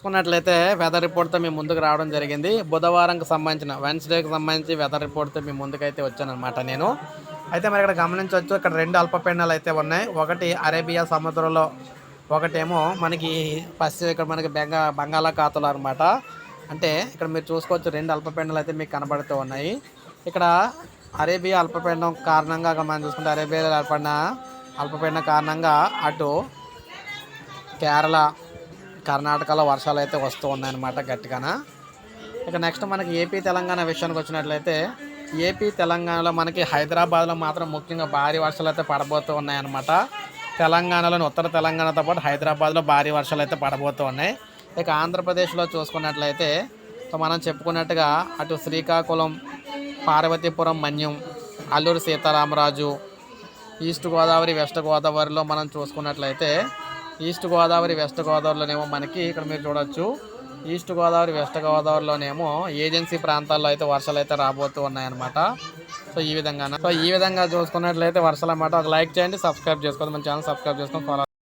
చూసుకున్నట్లయితే వెదర్ రిపోర్ట్తో మీ ముందుకు రావడం జరిగింది. బుధవారంకి సంబంధించిన వెన్స్డేకి సంబంధించి వెదర్ రిపోర్ట్తో మీ ముందుకైతే వచ్చానమాట నేను. అయితే మరి ఇక్కడ గమనించవచ్చు ఇక్కడ రెండు అల్పపీండాలు అయితే ఉన్నాయి. ఒకటి అరేబియా సముద్రంలో ఒకటేమో మనకి పశ్చిమ ఇక్కడ మనకి బెంగా బంగాళాఖాతంలో అనమాట అంటే ఇక్కడ మీరు చూసుకోవచ్చు రెండు అల్పపీండాలు అయితే మీకు కనబడుతూ ఉన్నాయి. ఇక్కడ అరేబియా అల్పపీండం కారణంగా మనం చూసుకుంటే అరేబియా అల్పండ అల్పపీండం కారణంగా అటు కేరళ కర్ణాటకలో వర్షాలు అయితే వస్తూ ఉన్నాయన్నమాట గట్టిగాన. ఇక నెక్స్ట్ మనకి ఏపీ తెలంగాణ విషయానికి వచ్చినట్లయితే ఏపీ తెలంగాణలో మనకి హైదరాబాద్లో మాత్రం ముఖ్యంగా భారీ వర్షాలు అయితే పడబోతూ ఉన్నాయన్నమాట. తెలంగాణలోని ఉత్తర తెలంగాణతో పాటు హైదరాబాద్లో భారీ వర్షాలు అయితే పడబోతూ ఉన్నాయి. ఇక ఆంధ్రప్రదేశ్లో చూసుకున్నట్లయితే మనం చెప్పుకున్నట్టుగా అటు శ్రీకాకుళం పార్వతీపురం మన్యం అల్లూరు సీతారామరాజు ఈస్ట్ గోదావరి వెస్ట్ గోదావరిలో మనం చూసుకున్నట్లయితే ఈస్ట్ గోదావరి వెస్ట్ గోదావరిలోనేమో మనకి ఇక్కడ మీరు చూడొచ్చు. ఈస్ట్ గోదావరి వెస్ట్ గోదావరిలోనేమో ఏజెన్సీ ప్రాంతాల్లో అయితే వర్షాలు అయితే రాబోతూ ఉన్నాయన్నమాట. సో ఈ విధంగా సో ఈ విధంగా చూసుకున్నట్లయితే వర్షాలు అన్నమాట. ఒక లైక్ చేయండి సబ్స్క్రైబ్ చేసుకోండి. మన ఛానల్ సబ్స్క్రైబ్ చేసుకొని ఫాలో